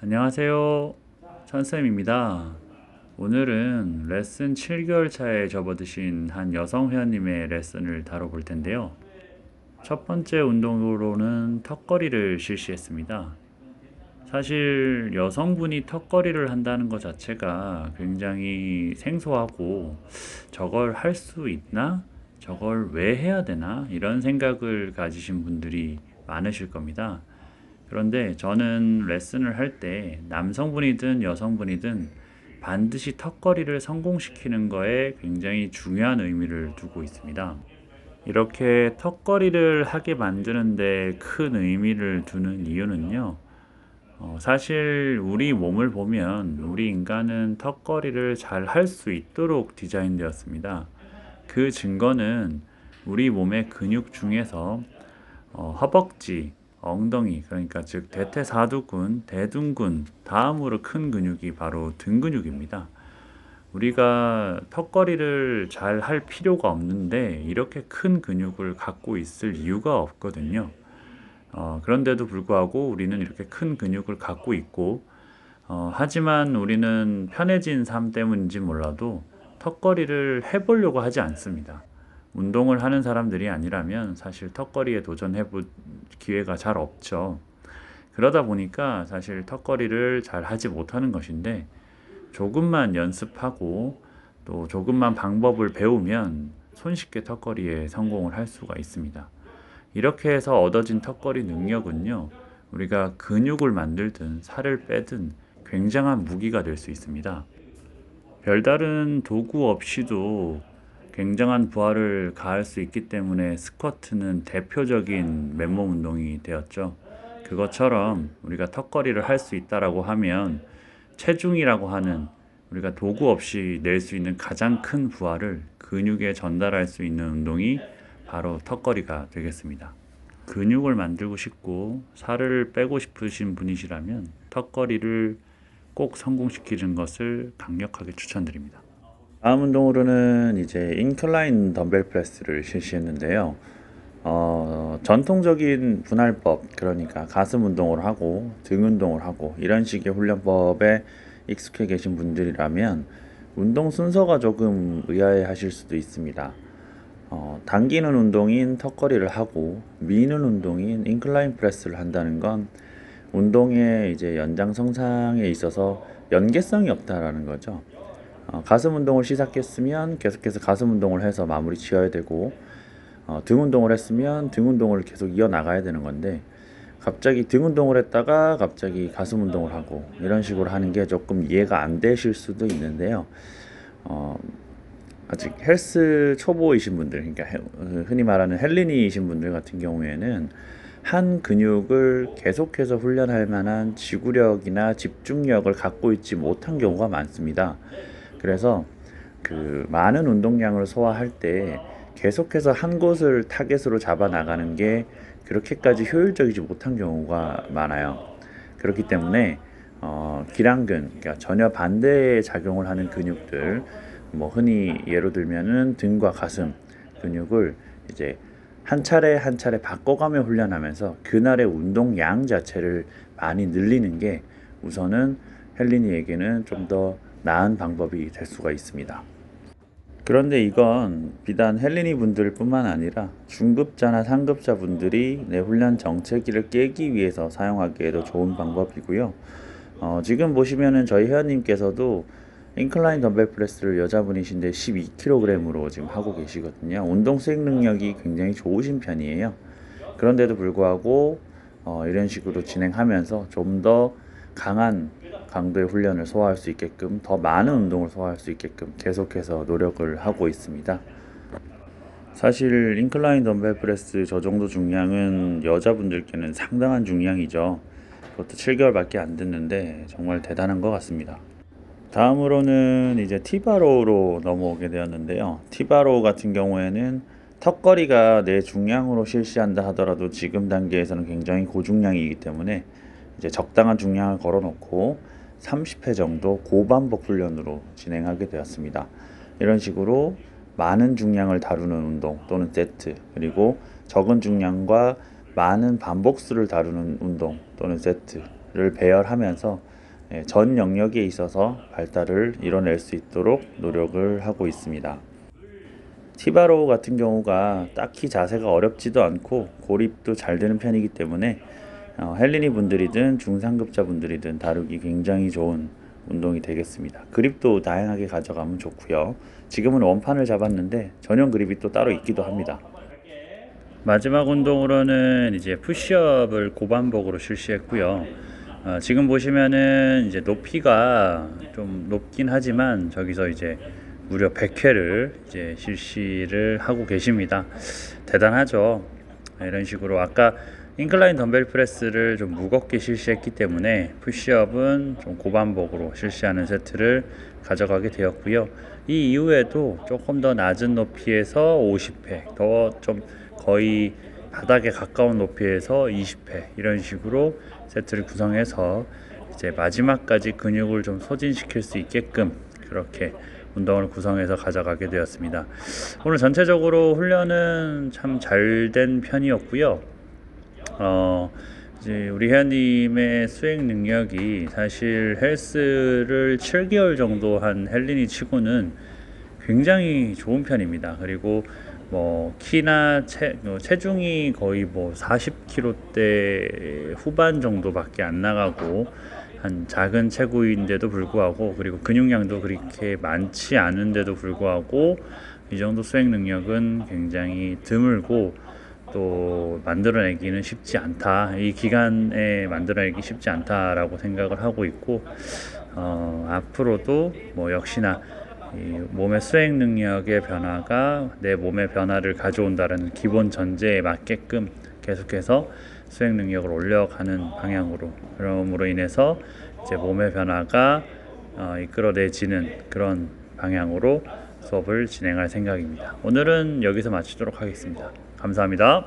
안녕하세요. 천쌤입니다. 오늘은 레슨 7개월 차에 접어드신 한 여성 회원님의 레슨을 다뤄볼 텐데요. 첫 번째 운동으로는 턱걸이를 실시했습니다. 사실 여성분이 턱걸이를 한다는 것 자체가 굉장히 생소하고 저걸 할 수 있나? 저걸 왜 해야 되나? 이런 생각을 가지신 분들이 많으실 겁니다. 그런데 저는 레슨을 할 때 남성분이든 여성분이든 반드시 턱걸이를 성공시키는 거에 굉장히 중요한 의미를 두고 있습니다. 이렇게 턱걸이를 하게 만드는데 큰 의미를 두는 이유는요. 어, 사실 우리 몸을 보면 우리 인간은 턱걸이를 잘 할 수 있도록 디자인되었습니다. 그 증거는 우리 몸의 근육 중에서 어, 허벅지, 엉덩이 그러니까 즉 대퇴사두근, 대둔근 다음으로 큰 근육이 바로 등 근육입니다. 우리가 턱걸이를 잘 할 필요가 없는데 이렇게 큰 근육을 갖고 있을 이유가 없거든요. 어, 그런데도 불구하고 우리는 이렇게 큰 근육을 갖고 있고 어, 하지만 우리는 편해진 삶 때문인지 몰라도 턱걸이를 해보려고 하지 않습니다. 운동을 하는 사람들이 아니라면 사실 턱걸이에 도전해 볼 기회가 잘 없죠. 그러다 보니까 사실 턱걸이를 잘 하지 못하는 것인데 조금만 연습하고 또 조금만 방법을 배우면 손쉽게 턱걸이에 성공을 할 수가 있습니다. 이렇게 해서 얻어진 턱걸이 능력은요, 우리가 근육을 만들든 살을 빼든 굉장한 무기가 될 수 있습니다. 별다른 도구 없이도 굉장한 부하를 가할 수 있기 때문에 스쿼트는 대표적인 맨몸 운동이 되었죠. 그것처럼 우리가 턱걸이를 할 수 있다라고 하면 체중이라고 하는 우리가 도구 없이 낼 수 있는 가장 큰 부하를 근육에 전달할 수 있는 운동이 바로 턱걸이가 되겠습니다. 근육을 만들고 싶고 살을 빼고 싶으신 분이시라면 턱걸이를 꼭 성공시키는 것을 강력하게 추천드립니다. 다음 운동으로는 이제 인클라인 덤벨 프레스를 실시했는데요. 어, 전통적인 분할법, 그러니까 가슴 운동을 하고 등 운동을 하고 이런 식의 훈련법에 익숙해 계신 분들이라면 운동 순서가 조금 의아해 하실 수도 있습니다. 어, 당기는 운동인 턱걸이를 하고 미는 운동인 인클라인 프레스를 한다는 건 운동의 이제 연장성상에 있어서 연계성이 없다라는 거죠. 어, 가슴 운동을 시작했으면 계속해서 가슴 운동을 해서 마무리 지어야 되고 어, 등 운동을 했으면 등 운동을 계속 이어 나가야 되는 건데 갑자기 등 운동을 했다가 갑자기 가슴 운동을 하고 이런 식으로 하는 게 조금 이해가 안 되실 수도 있는데요. 어, 아직 헬스 초보이신 분들, 그러니까 흔히 말하는 헬린이신 분들 같은 경우에는 한 근육을 계속해서 훈련할 만한 지구력이나 집중력을 갖고 있지 못한 경우가 많습니다. 그래서 그 많은 운동량을 소화할 때 계속해서 한 곳을 타겟으로 잡아 나가는 게 그렇게까지 효율적이지 못한 경우가 많아요. 그렇기 때문에 어, 기랑근, 그러니까 전혀 반대의 작용을 하는 근육들, 뭐 흔히 예로 들면은 등과 가슴 근육을 이제 한 차례 한 차례 바꿔가며 훈련하면서 그날의 운동량 자체를 많이 늘리는 게 우선은 헬린이에게는 좀더 나은 방법이 될 수가 있습니다. 그런데 이건 비단 헬린이 분들 뿐만 아니라 중급자나 상급자 분들이 내 훈련 정체기를 깨기 위해서 사용하기에도 좋은 방법이고요. 어, 지금 보시면은 저희 회원님께서도 인클라인 덤벨 프레스를 여자분이신데 12kg으로 지금 하고 계시거든요. 운동 수행 능력이 굉장히 좋으신 편이에요. 그런데도 불구하고 어, 이런 식으로 진행하면서 좀더 강한 강도의 훈련을 소화할 수 있게끔 더 많은 운동을 소화할 수 있게끔 계속해서 노력을 하고 있습니다. 사실 인클라인 덤벨 프레스 저 정도 중량은 여자분들께는 상당한 중량이죠. 그것도 7개월밖에 안 됐는데 정말 대단한 것 같습니다. 다음으로는 이제 티바로로 넘어오게 되었는데요. 티바로 같은 경우에는 턱걸이가 내 중량으로 실시한다 하더라도 지금 단계에서는 굉장히 고중량이기 때문에 이제 적당한 중량을 걸어놓고 30회 정도 고반복 훈련으로 진행하게 되었습니다. 이런 식으로 많은 중량을 다루는 운동 또는 세트 그리고 적은 중량과 많은 반복수를 다루는 운동 또는 세트를 배열하면서 예, 전 영역에 있어서 발달을 이뤄낼 수 있도록 노력을 하고 있습니다. 티바로우 같은 경우가 딱히 자세가 어렵지도 않고 고립도 잘 되는 편이기 때문에 어, 헬리니 분들이든 중상급자 분들이든 다루기 굉장히 좋은 운동이 되겠습니다. 그립도 다양하게 가져가면 좋고요. 지금은 원판을 잡았는데 전용 그립이 또 따로 있기도 합니다. 마지막 운동으로는 이제 푸시업을 고반복으로 실시했고요. 어, 지금 보시면은 이제 높이가 좀 높긴 하지만 저기서 이제 무려 100회를 이제 실시를 하고 계십니다. 대단하죠. 이런 식으로 아까 인클라인 덤벨 프레스를 좀 무겁게 실시했기 때문에 푸시업은 좀 고반복으로 실시하는 세트를 가져가게 되었고요. 이 이후에도 조금 더 낮은 높이에서 50회, 더 좀 거의 바닥에 가까운 높이에서 20회 이런 식으로 세트를 구성해서 이제 마지막까지 근육을 좀 소진시킬 수 있게끔 그렇게 운동을 구성해서 가져가게 되었습니다. 오늘 전체적으로 훈련은 참 잘 된 편이었고요. 어, 이제 우리 회원님의 수행 능력이 사실 헬스를 7개월 정도 한 헬린이 치고는 굉장히 좋은 편입니다. 그리고 뭐 키나 체, 어, 체중이 거의 뭐 40kg대 후반 정도밖에 안 나가고 한 작은 체구인데도 불구하고 그리고 근육량도 그렇게 많지 않은데도 불구하고 이 정도 수행 능력은 굉장히 드물고 또 만들어내기는 쉽지 않다. 이 기간에 만들어내기 쉽지 않다라고 생각을 하고 있고 어, 앞으로도 뭐 역시나 이 몸의 수행 능력의 변화가 내 몸의 변화를 가져온다는 기본 전제에 맞게끔 계속해서 수행 능력을 올려가는 방향으로 그럼으로 인해서 이제 몸의 변화가 어, 이끌어내지는 그런 방향으로 수업을 진행할 생각입니다. 오늘은 여기서 마치도록 하겠습니다. 감사합니다.